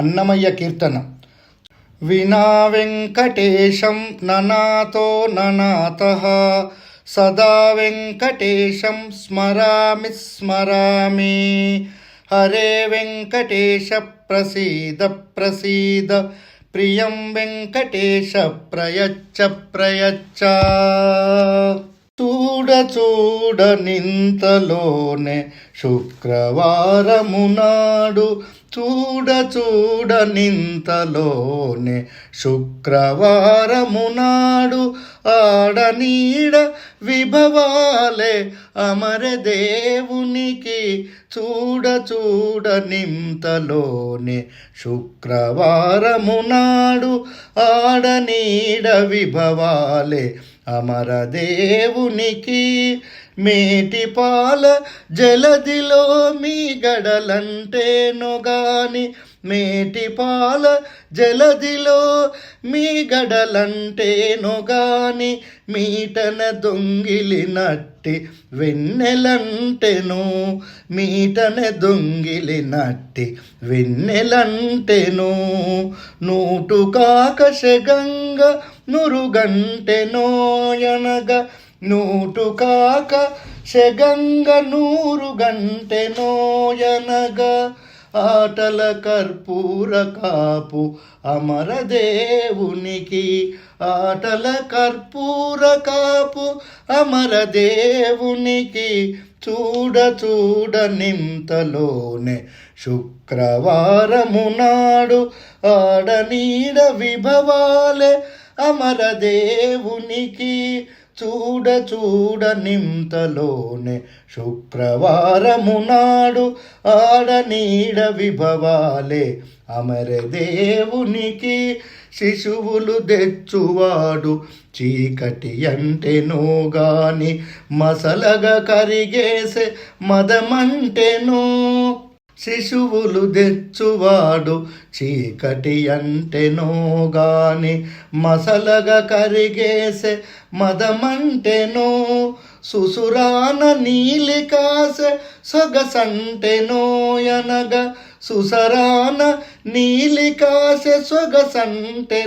అన్నమయ్య కీర్తన. వినా వెంకటేశం ననాతో ననాత సదా వెంకటేశం స్మరామి స్మరామి. హరే వెంకటేశ ప్రసీద ప్రసీద ప్రియం వెంకటేశ ప్రయచ్చ ప్రయచ్చ. చూడ చూడ నింతలోనే శుక్రవారమునాడు చూడ చూడ నింతలోనే శుక్రవారము నాడు. ఆడనీడ విభవాలే అమర దేవునికి. చూడ చూడ నింతలోనే శుక్రవారము నాడు. ఆడనీడ విభవాలే అమర దేవునికి మేటి పాల జలదిలో మీ గడలంటేను గాని మేటి పాల జలదిలో మీ గడలంటేను గాని మీటన దొంగిలినట్టి వెన్నెలంటెను మీటన దొంగిలినట్టి వెన్నెలంటెను నూటు కాకశగంగ నురుగంటెనోయనగ నూటు కాక శగంగ నూరు గంటె నోయనగా ఆటల కర్పూర కాపు అమర దేవునికి ఆటల కర్పూర కాపు అమర దేవునికి చూడ చూడ నింతలోనే శుక్రవారము నాడు ఆడనీడ విభవాలే అమర దేవునికి చూడ చూడ నింతలోనే శుక్రవారము నాడు ఆడనీడ విభవాలే. అమర దేవునికి శిశువులు తెచ్చువాడు. చీకటి అంటెనో గాని మసలగా కరిగేసే మదమంటెనో. శిశువులు తెచ్చువాడు చీకటి అంటెనోగాని మసలగా కరిగేసే మదమంటెనో సుసురాన నీలి కాసె సొగసంటెనోయనగా సుసరాన నీలి కాసె సొగసంటెనోయనగా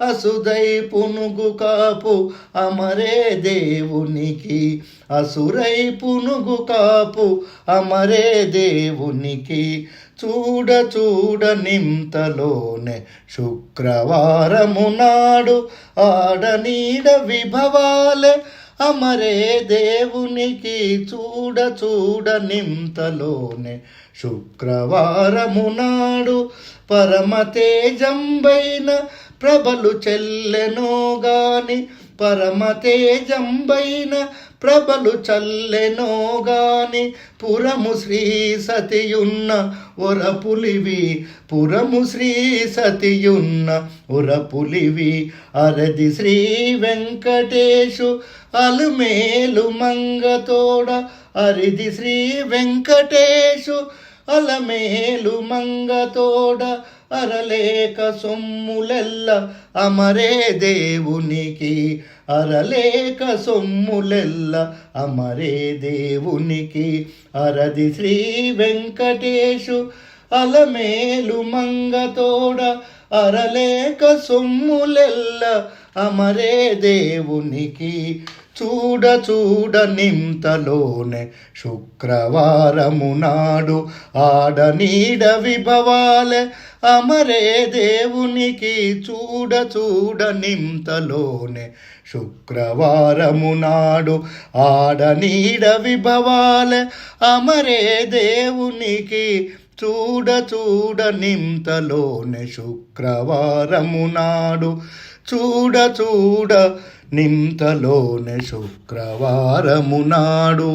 అసుదై పునుగు కాపు అమరే దేవునికి. అసురై పునుగు కాపు అమరే దేవునికి. చూడ చూడ నింతలోనే శుక్రవారము నాడు ఆడనీడ విభవాలే అమరే దేవునికి. చూడ చూడ నింతలోనే శుక్రవారము నాడు పరమ తేజంబైన ప్రభలు చెల్లెనో గాని పరమ తేజంబైన ప్రభలు చల్లెనో గాని పురము శ్రీ సతియున్న ఒరపులివి పురము శ్రీ సతియున్న ఒరపులివి అరది శ్రీ వెంకటేశు అలుమేలు మంగతోడ అరిది శ్రీ వెంకటేశు అలమేలు మంగతోడ అరలేక సొమ్ములెల్ల అమరే దేవునికి. అరలేక సొమ్ములెల్ల అమరే దేవునికి. అరది శ్రీ వెంకటేశు అలమేలు మంగతోడ అరలేక సొమ్ములెల్ల అమరే దేవునికి చూడ చూడ నింతలోనే శుక్రవారము నాడు ఆడనీడ విభవాలే. అమరే దేవునికి చూడ చూడ నింతలోనే శుక్రవారము నాడు ఆడనీడ విభవాలే. అమరే దేవునికి చూడ చూడ నింతలోనే శుక్రవారము నాడు చూడ చూడ నింతలోనే శుక్రవారము నాడు